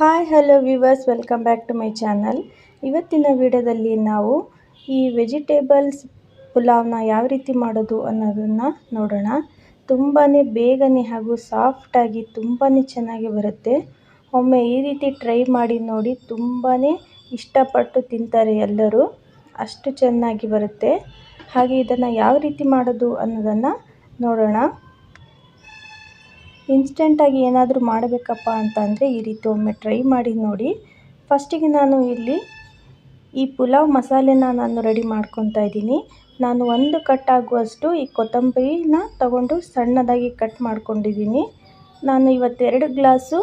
Hi hello viewers welcome back to my channel ಇವತ್ತಿನ ವಿಡಿಯೋದಲ್ಲಿ ನಾವು ಈ ವೆಜಿಟೇಬಲ್ಸ್ ಪುಲಾವ್ನ ಯಾವ ರೀತಿ ಮಾಡೋದು ಅನ್ನೋದನ್ನು ನೋಡೋಣ. ತುಂಬಾ ಬೇಗನೆ ಹಾಗೂ ಸಾಫ್ಟಾಗಿ ತುಂಬಾ ಚೆನ್ನಾಗಿ ಬರುತ್ತೆ. ಒಮ್ಮೆ ಈ ರೀತಿ ಟ್ರೈ ಮಾಡಿ ನೋಡಿ ತುಂಬಾ ಇಷ್ಟಪಟ್ಟು ತಿಂತಾರೆ ಎಲ್ಲರೂ. ಅಷ್ಟು ಚೆನ್ನಾಗಿ ಬರುತ್ತೆ. ಹಾಗೆ ಇದನ್ನು ಯಾವ ರೀತಿ ಮಾಡೋದು ಅನ್ನೋದನ್ನು ನೋಡೋಣ. ಇನ್ಸ್ಟೆಂಟಾಗಿ ಏನಾದರೂ ಮಾಡಬೇಕಪ್ಪ ಅಂತಂದರೆ ಈ ರೀತಿ ಒಮ್ಮೆ ಟ್ರೈ ಮಾಡಿ ನೋಡಿ. ಫಸ್ಟಿಗೆ ನಾನು ಇಲ್ಲಿ ಈ ಪುಲಾವ್ ಮಸಾಲೆನ ನಾನು ರೆಡಿ ಮಾಡ್ಕೊತಾ ಇದ್ದೀನಿ. ನಾನು ಒಂದು ಕಟ್ ಆಗುವಷ್ಟು ಈ ಕೊತ್ತಂಬರಿನ ತಗೊಂಡು ಸಣ್ಣದಾಗಿ ಕಟ್ ಮಾಡ್ಕೊಂಡಿದ್ದೀನಿ. ನಾನು ಇವತ್ತೆರಡು ಗ್ಲಾಸು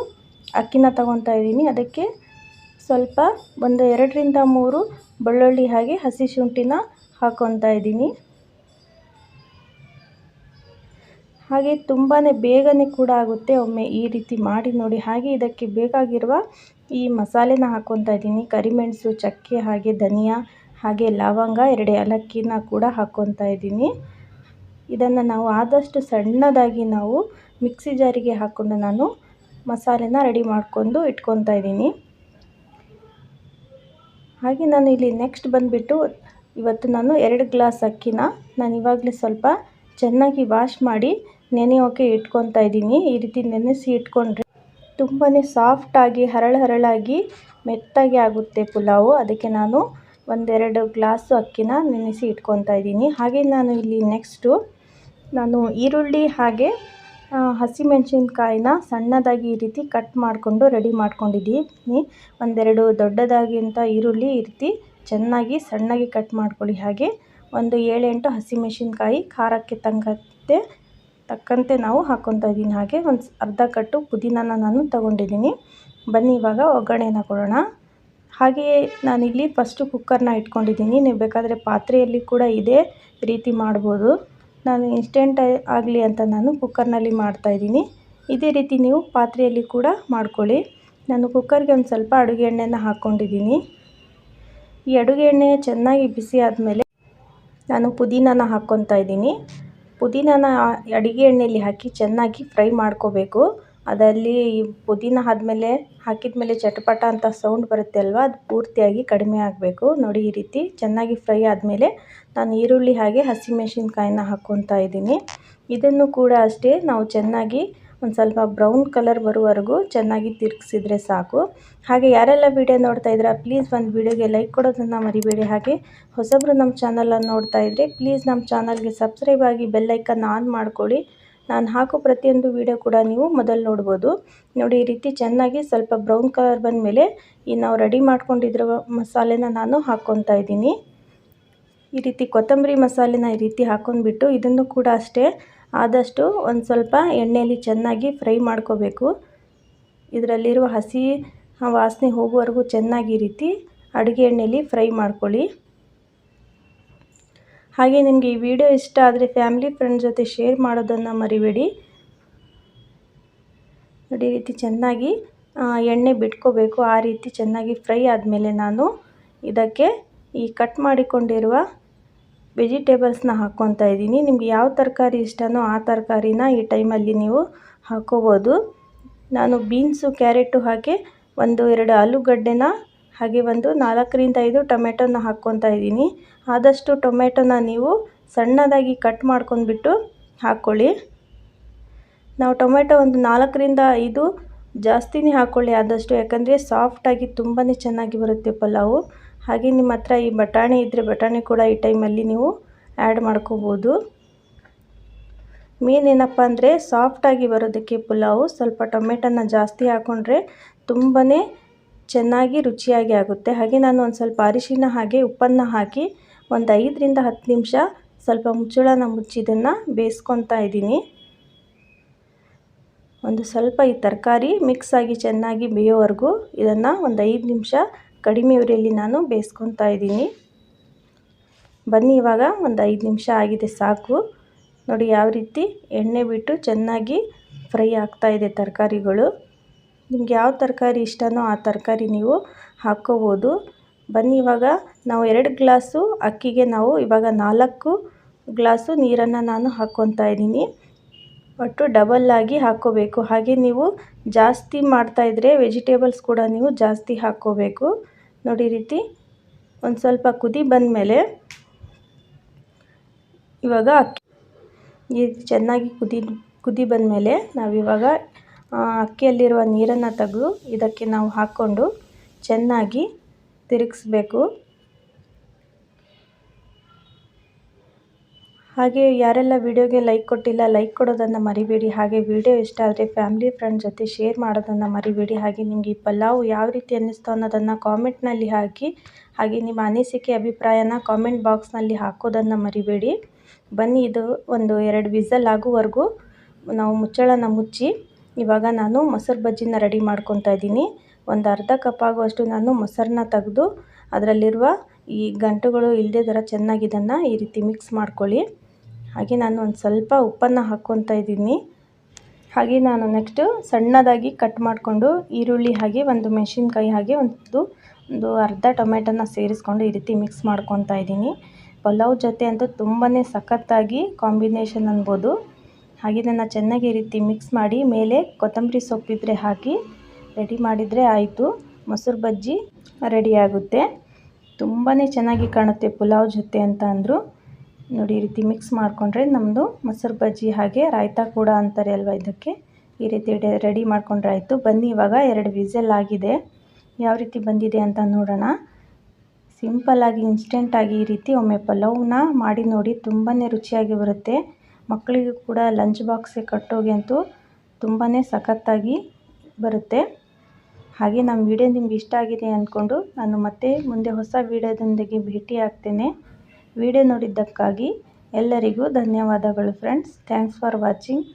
ಅಕ್ಕಿನ ತಗೊತಾ ಇದ್ದೀನಿ. ಅದಕ್ಕೆ ಸ್ವಲ್ಪ ಒಂದು ಎರಡರಿಂದ ಮೂರು ಬೆಳ್ಳುಳ್ಳಿ ಹಾಗೆ ಹಸಿ ಶುಂಠಿನ ಹಾಕ್ಕೊತಾ ಇದ್ದೀನಿ. ಹಾಗೆ ತುಂಬಾ ಬೇಗನೆ ಕೂಡ ಆಗುತ್ತೆ. ಒಮ್ಮೆ ಈ ರೀತಿ ಮಾಡಿ ನೋಡಿ. ಹಾಗೆ ಇದಕ್ಕೆ ಬೇಕಾಗಿರುವ ಈ ಮಸಾಲೆನ ಹಾಕ್ಕೊತಾ ಇದ್ದೀನಿ. ಕರಿಮೆಣಸು, ಚಕ್ಕೆ ಹಾಗೆ ಧನಿಯಾ ಹಾಗೆ ಲವಂಗ, ಎರಡು ಏಲಕ್ಕಿನ ಕೂಡ ಹಾಕ್ಕೊತಾ ಇದ್ದೀನಿ. ಇದನ್ನು ನಾವು ಆದಷ್ಟು ಸಣ್ಣದಾಗಿ ನಾವು ಮಿಕ್ಸಿ ಜಾರಿಗೆ ಹಾಕ್ಕೊಂಡು ನಾನು ಮಸಾಲೆನ ರೆಡಿ ಮಾಡ್ಕೊಂಡು ಇಟ್ಕೊತಾ ಇದ್ದೀನಿ. ಹಾಗೆ ನಾನು ಇಲ್ಲಿ ನೆಕ್ಸ್ಟ್ ಬಂದುಬಿಟ್ಟು ಇವತ್ತು ನಾನು ಎರಡು ಗ್ಲಾಸ್ ಅಕ್ಕಿನ ನಾನು ಇವಾಗಲೇ ಸ್ವಲ್ಪ ಚೆನ್ನಾಗಿ ವಾಶ್ ಮಾಡಿ ನೆನೆಯೋಕೆ ಇಟ್ಕೊತಾ ಇದ್ದೀನಿ. ಈ ರೀತಿ ನೆನೆಸಿ ಇಟ್ಕೊಂಡ್ರೆ ತುಂಬಾ ಸಾಫ್ಟಾಗಿ ಹರಳು ಹರಳಾಗಿ ಮೆತ್ತಗೆ ಆಗುತ್ತೆ ಪುಲಾವು. ಅದಕ್ಕೆ ನಾನು ಒಂದೆರಡು ಗ್ಲಾಸು ಅಕ್ಕಿನ ನೆನೆಸಿ ಇಟ್ಕೊತಾ ಇದ್ದೀನಿ. ಹಾಗೆ ನಾನು ಇಲ್ಲಿ ನೆಕ್ಸ್ಟು ನಾನು ಈರುಳ್ಳಿ ಹಾಗೆ ಹಸಿಮೆಣಸಿನ್ಕಾಯಿನ ಸಣ್ಣದಾಗಿ ಈ ರೀತಿ ಕಟ್ ಮಾಡಿಕೊಂಡು ರೆಡಿ ಮಾಡ್ಕೊಂಡಿದ್ದೀನಿ. ಒಂದೆರಡು ದೊಡ್ಡದಾಗಿ ಈರುಳ್ಳಿ ಈ ರೀತಿ ಚೆನ್ನಾಗಿ ಸಣ್ಣಗೆ ಕಟ್ ಮಾಡ್ಕೊಳ್ಳಿ. ಹಾಗೆ ಒಂದು ಏಳೆಂಟು ಹಸಿಮೆಣಸಿನ್ಕಾಯಿ ಖಾರಕ್ಕೆ ತಕ್ಕಂತೆ ತಕ್ಕಂತೆ ನಾವು ಹಾಕ್ಕೊತಾ ಇದ್ದೀನಿ. ಹಾಗೆ ಒಂದು ಅರ್ಧ ಕಟ್ಟು ಪುದೀನಾನ ನಾನು ತಗೊಂಡಿದ್ದೀನಿ. ಬನ್ನಿ, ಇವಾಗ ಒಗ್ಗರಣೆನ ಕೊಡೋಣ. ಹಾಗೆಯೇ ನಾನಿಲ್ಲಿ ಫಸ್ಟು ಕುಕ್ಕರ್ನ ಇಟ್ಕೊಂಡಿದ್ದೀನಿ. ನೀವು ಬೇಕಾದರೆ ಪಾತ್ರೆಯಲ್ಲಿ ಕೂಡ ಇದೇ ರೀತಿ ಮಾಡ್ಬೋದು. ನಾನು ಇನ್ಸ್ಟೆಂಟ್ ಆಗಲಿ ಅಂತ ನಾನು ಕುಕ್ಕರ್ನಲ್ಲಿ ಮಾಡ್ತಾಯಿದ್ದೀನಿ ಇದೇ ರೀತಿ ನೀವು ಪಾತ್ರೆಯಲ್ಲಿ ಕೂಡ ಮಾಡ್ಕೊಳ್ಳಿ. ನಾನು ಕುಕ್ಕರ್ಗೆ ಒಂದು ಸ್ವಲ್ಪ ಅಡುಗೆ ಎಣ್ಣೆನ ಹಾಕ್ಕೊಂಡಿದ್ದೀನಿ ಈ ಅಡುಗೆ ಎಣ್ಣೆ ಚೆನ್ನಾಗಿ ಬಿಸಿ ಆದಮೇಲೆ ನಾನು ಪುದೀನಾನ ಹಾಕ್ಕೊತಾ ಇದ್ದೀನಿ. ಪುದೀನಾನ ಅಡುಗೆ ಎಣ್ಣೆಯಲ್ಲಿ ಹಾಕಿ ಚೆನ್ನಾಗಿ ಫ್ರೈ ಮಾಡ್ಕೋಬೇಕು. ಅದರಲ್ಲಿ ಪುದೀನ ಆದ್ಮೇಲೆ ಹಾಕಿದ ಮೇಲೆ ಚಟಪಟ ಅಂತ ಸೌಂಡ್ ಬರುತ್ತೆ ಅಲ್ವಾ, ಅದು ಪೂರ್ತಿಯಾಗಿ ಕಡಿಮೆ ಆಗಬೇಕು. ನೋಡಿ ಈ ರೀತಿ ಚೆನ್ನಾಗಿ ಫ್ರೈ ಆದಮೇಲೆ ನಾನು ಈರುಳ್ಳಿ ಹಾಗೆ ಹಸಿಮೆಣಸಿನ್ಕಾಯಿನ ಹಾಕ್ಕೊತಾ ಇದ್ದೀನಿ. ಇದನ್ನು ಕೂಡ ಅಷ್ಟೇ ನಾವು ಚೆನ್ನಾಗಿ ಒಂದು ಸ್ವಲ್ಪ ಬ್ರೌನ್ ಕಲರ್ ಬರುವವರೆಗೂ ಚೆನ್ನಾಗಿ ತಿರುಗಿಸಿದ್ರೆ ಸಾಕು. ಹಾಗೆ ಯಾರೆಲ್ಲ ವೀಡಿಯೋ ನೋಡ್ತಾ ಇದ್ದೀರಾ, ಪ್ಲೀಸ್ ಒಂದು ವೀಡಿಯೋಗೆ ಲೈಕ್ ಕೊಡೋದನ್ನು ಮರಿಬೇಡಿ. ಹಾಗೆ ಹೊಸಬ್ರು ನಮ್ಮ ಚಾನಲನ್ನು ನೋಡ್ತಾ ಇದ್ದರೆ ಪ್ಲೀಸ್ ನಮ್ಮ ಚಾನಲ್ಗೆ ಸಬ್ಸ್ಕ್ರೈಬ್ ಆಗಿ ಬೆಲ್ಲೈಕನ್ ಆನ್ ಮಾಡ್ಕೊಳ್ಳಿ. ನಾನು ಹಾಕೋ ಪ್ರತಿಯೊಂದು ವಿಡಿಯೋ ಕೂಡ ನೀವು ಮೊದಲು ನೋಡ್ಬೋದು. ನೋಡಿ, ಈ ರೀತಿ ಚೆನ್ನಾಗಿ ಸ್ವಲ್ಪ ಬ್ರೌನ್ ಕಲರ್ ಬಂದಮೇಲೆ ಈ ನಾವು ರೆಡಿ ಮಾಡ್ಕೊಂಡಿರೋ ಮಸಾಲೆನ ನಾನು ಹಾಕ್ಕೊತಾ ಇದ್ದೀನಿ. ಈ ರೀತಿ ಕೊತ್ತಂಬರಿ ಮಸಾಲೆನ ಈ ರೀತಿ ಹಾಕೊಂಡ್ಬಿಟ್ಟು ಇದನ್ನು ಕೂಡ ಅಷ್ಟೇ ಆದಷ್ಟು ಒಂದು ಸ್ವಲ್ಪ ಎಣ್ಣೆಯಲ್ಲಿ ಚೆನ್ನಾಗಿ ಫ್ರೈ ಮಾಡ್ಕೋಬೇಕು. ಇದರಲ್ಲಿರುವ ಹಸಿ ವಾಸನೆ ಹೋಗುವವರೆಗೂ ಚೆನ್ನಾಗಿ ರೀತಿ ಅಡುಗೆ ಎಣ್ಣೆಯಲ್ಲಿ ಫ್ರೈ ಮಾಡ್ಕೊಳ್ಳಿ. ಹಾಗೆ ನಿಮಗೆ ಈ ವಿಡಿಯೋ ಇಷ್ಟ ಆದರೆ ಫ್ಯಾಮಿಲಿ ಫ್ರೆಂಡ್ ಜೊತೆ ಶೇರ್ ಮಾಡೋದನ್ನು ಮರಿಬೇಡಿ. ನೋಡಿ ರೀತಿ ಚೆನ್ನಾಗಿ ಎಣ್ಣೆ ಬಿಟ್ಕೋಬೇಕು. ಆ ರೀತಿ ಚೆನ್ನಾಗಿ ಫ್ರೈ ಆದಮೇಲೆ ನಾನು ಇದಕ್ಕೆ ಈ ಕಟ್ ಮಾಡಿಕೊಂಡಿರುವ ವೆಜಿಟೇಬಲ್ಸ್ನ ಹಾಕ್ಕೊತಾ ಇದ್ದೀನಿ. ನಿಮ್ಗೆ ಯಾವ ತರಕಾರಿ ಇಷ್ಟನೋ ಆ ತರಕಾರಿನ ಈ ಟೈಮಲ್ಲಿ ನೀವು ಹಾಕ್ಕೋಬೋದು ನಾನು ಬೀನ್ಸು, ಕ್ಯಾರೆಟು ಹಾಗೆ ಒಂದು ಎರಡು ಆಲೂಗಡ್ಡೆನ ಹಾಗೆ ಒಂದು ನಾಲ್ಕರಿಂದ ಐದು ಟೊಮೆಟೊನ ಹಾಕ್ಕೊತಾ ಇದ್ದೀನಿ. ಆದಷ್ಟು ಟೊಮೆಟೊನ ನೀವು ಸಣ್ಣದಾಗಿ ಕಟ್ ಮಾಡ್ಕೊಂಡ್ಬಿಟ್ಟು ಹಾಕ್ಕೊಳ್ಳಿ. ನಾವು ಟೊಮೆಟೊ ಒಂದು ನಾಲ್ಕರಿಂದ ಐದು ಜಾಸ್ತಿನೇ ಹಾಕ್ಕೊಳ್ಳಿ ಆದಷ್ಟು, ಯಾಕಂದರೆ ಸಾಫ್ಟಾಗಿ ತುಂಬಾ ಚೆನ್ನಾಗಿ ಬರುತ್ತೆ ಪಲಾವು. ಹಾಗೆ ನಿಮ್ಮ ಹತ್ರ ಈ ಬಟಾಣಿ ಇದ್ದರೆ ಬಟಾಣಿ ಕೂಡ ಈ ಟೈಮಲ್ಲಿ ನೀವು ಆ್ಯಡ್ ಮಾಡ್ಕೋಬೋದು. ಮೇನ್ ಏನಪ್ಪ ಅಂದರೆ ಸಾಫ್ಟಾಗಿ ಬರೋದಕ್ಕೆ ಪುಲಾವು ಸ್ವಲ್ಪ ಟೊಮೆಟೊನ ಜಾಸ್ತಿ ಹಾಕ್ಕೊಂಡ್ರೆ ತುಂಬಾ ಚೆನ್ನಾಗಿ ರುಚಿಯಾಗಿ ಆಗುತ್ತೆ. ಹಾಗೆ ನಾನು ಒಂದು ಸ್ವಲ್ಪ ಅರಿಶಿನ ಹಾಗೆ ಉಪ್ಪನ್ನು ಹಾಕಿ ಒಂದು ಐದರಿಂದ ಹತ್ತು ನಿಮಿಷ ಸ್ವಲ್ಪ ಮುಚ್ಚಳನ ಮುಚ್ಚಿ ಇದನ್ನು ಬೇಯಿಸ್ಕೊತಾ ಇದ್ದೀನಿ. ಒಂದು ಸ್ವಲ್ಪ ಈ ತರಕಾರಿ ಮಿಕ್ಸ್ ಆಗಿ ಚೆನ್ನಾಗಿ ಬೇಯೋವರೆಗೂ ಇದನ್ನು ಒಂದು ಐದು ನಿಮಿಷ ಕಡಿಮೆ ಉರಿಯಲ್ಲಿ ನಾನು ಬೇಯಿಸ್ಕೊತಾ ಇದ್ದೀನಿ. ಬನ್ನಿ ಇವಾಗ ಒಂದು ಐದು ನಿಮಿಷ ಆಗಿದೆ ಸಾಕು. ನೋಡಿ ಯಾವ ರೀತಿ ಎಣ್ಣೆ ಬಿಟ್ಟು ಚೆನ್ನಾಗಿ ಫ್ರೈ ಆಗ್ತಾ ಇದೆ ತರಕಾರಿಗಳು. ನಿಮ್ಗೆ ಯಾವ ತರಕಾರಿ ಇಷ್ಟನೋ ಆ ತರಕಾರಿ ನೀವು ಹಾಕ್ಕೋಬೋದು. ಬನ್ನಿ ಇವಾಗ ನಾವು ಎರಡು ಗ್ಲಾಸು ಅಕ್ಕಿಗೆ ನಾವು ಇವಾಗ ನಾಲ್ಕು ಗ್ಲಾಸು ನೀರನ್ನು ನಾನು ಹಾಕ್ಕೊತಾ ಇದ್ದೀನಿ. ಒಟ್ಟು ಡಬಲ್ ಆಗಿ ಹಾಕ್ಕೋಬೇಕು. ಹಾಗೆ ನೀವು ಜಾಸ್ತಿ ಮಾಡ್ತಾಯಿದ್ರೆ ವೆಜಿಟೇಬಲ್ಸ್ ಕೂಡ ನೀವು ಜಾಸ್ತಿ ಹಾಕ್ಕೋಬೇಕು. ನೋಡಿ ರೀತಿ ಒಂದು ಸ್ವಲ್ಪ ಕುದಿ ಬಂದ ಮೇಲೆ ಇವಾಗ ಅಕ್ಕಿ ಈ ಚೆನ್ನಾಗಿ ಕುದಿ ಕುದಿ ಬಂದಮೇಲೆ ನಾವಿವಾಗ ಅಕ್ಕಿಯಲ್ಲಿರುವ ನೀರನ್ನು ತೆಗೆದು ಇದಕ್ಕೆ ನಾವು ಹಾಕ್ಕೊಂಡು ಚೆನ್ನಾಗಿ ತಿರುಗಿಸ್ಬೇಕು. ಹಾಗೆ ಯಾರೆಲ್ಲ ವಿಡಿಯೋಗೆ ಲೈಕ್ ಕೊಟ್ಟಿಲ್ಲ ಲೈಕ್ ಕೊಡೋದನ್ನು ಮರಿಬೇಡಿ. ಹಾಗೆ ವಿಡಿಯೋ ಇಷ್ಟ ಆದರೆ ಫ್ಯಾಮಿಲಿ ಫ್ರೆಂಡ್ ಜೊತೆ ಶೇರ್ ಮಾಡೋದನ್ನು ಮರಿಬೇಡಿ. ಹಾಗೆ ನಿಮಗೆ ಈ ಪಲಾವ್ ಯಾವ ರೀತಿ ಅನ್ನಿಸ್ತು ಅನ್ನೋದನ್ನು ಕಾಮೆಂಟ್ನಲ್ಲಿ ಹಾಕಿ, ಹಾಗೆ ನಿಮ್ಮ ಅನಿಸಿಕೆ, ಅಭಿಪ್ರಾಯನ ಕಾಮೆಂಟ್ ಬಾಕ್ಸ್ನಲ್ಲಿ ಹಾಕೋದನ್ನು ಮರಿಬೇಡಿ. ಬನ್ನಿ, ಇದು ಒಂದು ಎರಡು ವಿಸಲ್ ಆಗುವವರೆಗೂ ನಾವು ಮುಚ್ಚಳನ ಮುಚ್ಚಿ, ಇವಾಗ ನಾನು ಮೊಸರು ಬಜ್ಜಿನ ರೆಡಿ ಮಾಡ್ಕೊತಾ ಇದ್ದೀನಿ. ಒಂದು ಅರ್ಧ ಕಪ್ ಆಗುವಷ್ಟು ನಾನು ಮೊಸರನ್ನ ತೆಗೆದು, ಅದರಲ್ಲಿರುವ ಈ ಗಂಟುಗಳು ಇಲ್ಲದೇ ಥರ ಚೆನ್ನಾಗಿ ಇದನ್ನು ಈ ರೀತಿ ಮಿಕ್ಸ್ ಮಾಡ್ಕೊಳ್ಳಿ. ಹಾಗೆ ನಾನು ಒಂದು ಸ್ವಲ್ಪ ಉಪ್ಪನ್ನು ಹಾಕ್ಕೊತಾ ಇದ್ದೀನಿ. ಹಾಗೆ ನಾನು ನೆಕ್ಸ್ಟು ಸಣ್ಣದಾಗಿ ಕಟ್ ಮಾಡಿಕೊಂಡು ಈರುಳ್ಳಿ ಹಾಗೆ ಒಂದು ಮೆಣಸಿನ್ಕಾಯಿ ಹಾಗೆ ಒಂದು ಒಂದು ಅರ್ಧ ಟೊಮೆಟೊನ ಸೇರಿಸ್ಕೊಂಡು ಈ ರೀತಿ ಮಿಕ್ಸ್ ಮಾಡ್ಕೊತಾ ಇದ್ದೀನಿ. ಪಲಾವ್ ಜೊತೆ ಅಂತೂ ತುಂಬಾ ಸಖತ್ತಾಗಿ ಕಾಂಬಿನೇಷನ್ ಅನ್ಬೋದು. ಹಾಗೆ ನನ್ನ ಚೆನ್ನಾಗಿ ಈ ರೀತಿ ಮಿಕ್ಸ್ ಮಾಡಿ ಮೇಲೆ ಕೊತ್ತಂಬರಿ ಸೊಪ್ಪಿದ್ರೆ ಹಾಕಿ, ರೆಡಿ ಮಾಡಿದರೆ ಆಯಿತು. ಮೊಸರು ಬಜ್ಜಿ ರೆಡಿ ಆಗುತ್ತೆ. ತುಂಬಾ ಚೆನ್ನಾಗಿ ಕಾಣುತ್ತೆ ಪುಲಾವ್ ಜೊತೆ ಅಂತ ಅಂದರು. ನೋಡಿ, ಈ ರೀತಿ ಮಿಕ್ಸ್ ಮಾಡಿಕೊಂಡ್ರೆ ನಮ್ಮದು ಮೊಸರು ಬಜ್ಜಿ ಹಾಗೆ ರಾಯ್ತ ಕೂಡ ಅಂತಾರೆ ಅಲ್ವಾ ಇದಕ್ಕೆ? ಈ ರೀತಿ ರೆಡಿ ಮಾಡಿಕೊಂಡ್ರೆ ಆಯಿತು. ಬನ್ನಿ, ಇವಾಗ ಎರಡು ವಿಸಲ್ ಆಗಿದೆ. ಯಾವ ರೀತಿ ಬಂದಿದೆ ಅಂತ ನೋಡೋಣ. ಸಿಂಪಲ್ಲಾಗಿ ಇನ್ಸ್ಟೆಂಟಾಗಿ ಈ ರೀತಿ ಒಮ್ಮೆ ಪಲಾವ್ನ ಮಾಡಿ ನೋಡಿ ತುಂಬಾ ರುಚಿಯಾಗಿ ಬರುತ್ತೆ. ಮಕ್ಕಳಿಗೂ ಕೂಡ ಲಂಚ್ ಬಾಕ್ಸ್ಗೆ ಕಟ್ಟೋಗಿ ಅಂತೂ ತುಂಬಾ ಸಖತ್ತಾಗಿ ಬರುತ್ತೆ. ಹಾಗೆ ನಮ್ಮ ವಿಡಿಯೋ ನಿಮ್ಗೆ ಇಷ್ಟ ಆಗಿದೆ ಅಂದ್ಕೊಂಡು ನಾನು ಮತ್ತೆ ಮುಂದೆ ಹೊಸ ವಿಡಿಯೋದೊಂದಿಗೆ ಭೇಟಿ ಆಗ್ತೇನೆ ವಿಡಿಯೋ ನೋಡಿದ್ದಕ್ಕಾಗಿ ಎಲ್ಲರಿಗೂ ಧನ್ಯವಾದಗಳು ಫ್ರೆಂಡ್ಸ್ ಥ್ಯಾಂಕ್ಸ್ ಫಾರ್ ವಾಚಿಂಗ್